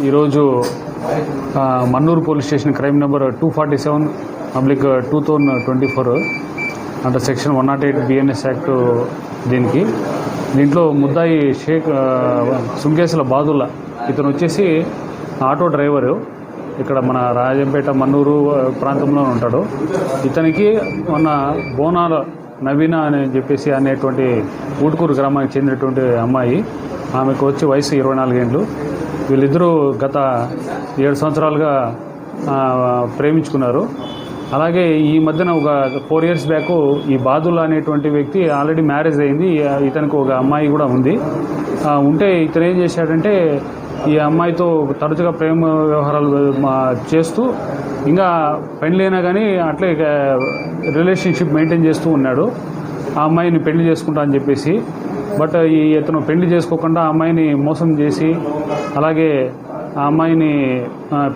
ఈరోజు Mannuru police station crime number two forty seven public two thousand twenty four అంటే section one nought eight BNS act దీనికి. దీంట్లో ముద్దాయి షేక్ ఆ, సుంకేసుల బాదుల్లా ఇతను వచ్చేసి ఆటో డ్రైవరు. ఇక్కడ మన రాజంపేట మన్నూరు ప్రాంతంలో ఉంటాడు. ఇతనికి మొన్న బోనాల నవీన అని చెప్పేసి అనేటువంటి ఊటుకూరు గ్రామానికి చెందినటువంటి అమ్మాయి. ఆమెకు వచ్చి వయసు ఇరవై నాలుగేండ్లు వీళ్ళిద్దరూ గత ఏడు సంవత్సరాలుగా ప్రేమించుకున్నారు. అలాగే ఈ మధ్యన ఒక ఫోర్ ఇయర్స్ బ్యాక్ ఈ బాదుల్ అనేటువంటి వ్యక్తి ఆల్రెడీ మ్యారేజ్ అయింది. ఇతనికి ఒక అమ్మాయి కూడా ఉంది. ఉంటే ఇతను ఏం చేశాడంటే ఈ అమ్మాయితో తరచుగా ప్రేమ వ్యవహారాలు చేస్తూ ఇంకా పెళ్ళైనా కానీ అట్లే ఇక రిలేషన్షిప్ మెయింటైన్ చేస్తూ ఉన్నాడు. ఆ అమ్మాయిని పెళ్ళి చేసుకుంటా అని చెప్పేసి బట్ ఈ ఇతను పెళ్ళి చేసుకోకుండా అమ్మాయిని మోసం చేసి అలాగే ఆ అమ్మాయిని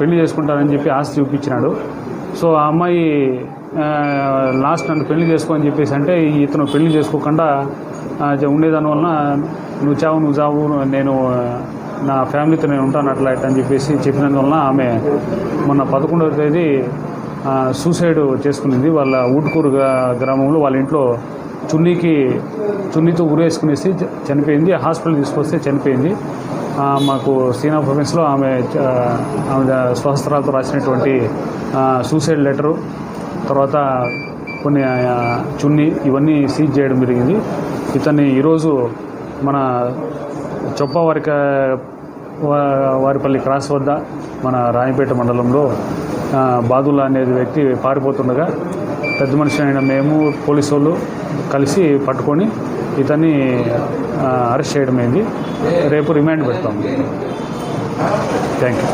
పెళ్ళి చేసుకుంటానని చెప్పి ఆశ చూపించినాడు. సో ఆ అమ్మాయి లాస్ట్ నన్ను పెళ్ళి చేసుకో అని చెప్పేసి అంటే ఇతను పెళ్ళి చేసుకోకుండా ఉండేదాని వలన నువ్వు చావు నువ్వు చావు నేను నా ఫ్యామిలీతో నేను ఉంటాను అట్లా అని చెప్పేసి చెప్పినందువలన ఆమె మొన్న పదకొండవ తేదీ సూసైడ్ చేసుకునింది. వాళ్ళ ఊటుకూరు గ్రామంలో వాళ్ళ ఇంట్లో చున్నీకి చున్నీతో ఉరేసుకునేసి చనిపోయింది. హాస్పిటల్ తీసుకొస్తే చనిపోయింది. మాకు సీనా ప్రొఫెన్స్లో ఆమె ఆమె స్వహస్త్రాలతో రాసినటువంటి సూసైడ్ లెటరు తర్వాత కొన్ని చున్నీ ఇవన్నీ సీజ్ చేయడం జరిగింది. ఇతన్ని ఈరోజు మన చొప్పవరిక వారిపల్లి క్రాస్ వద్ద మన రాయపేట మండలంలో ఆ, బాదుల్లా అనేది వ్యక్తి పారిపోతుండగా పెద్ద మనిషి అయిన మేము పోలీసు వాళ్ళు కలిసి పట్టుకొని ఇతన్ని అరెస్ట్ చేయడం అయింది రేపు రిమాండ్ పెడతాం. Thank you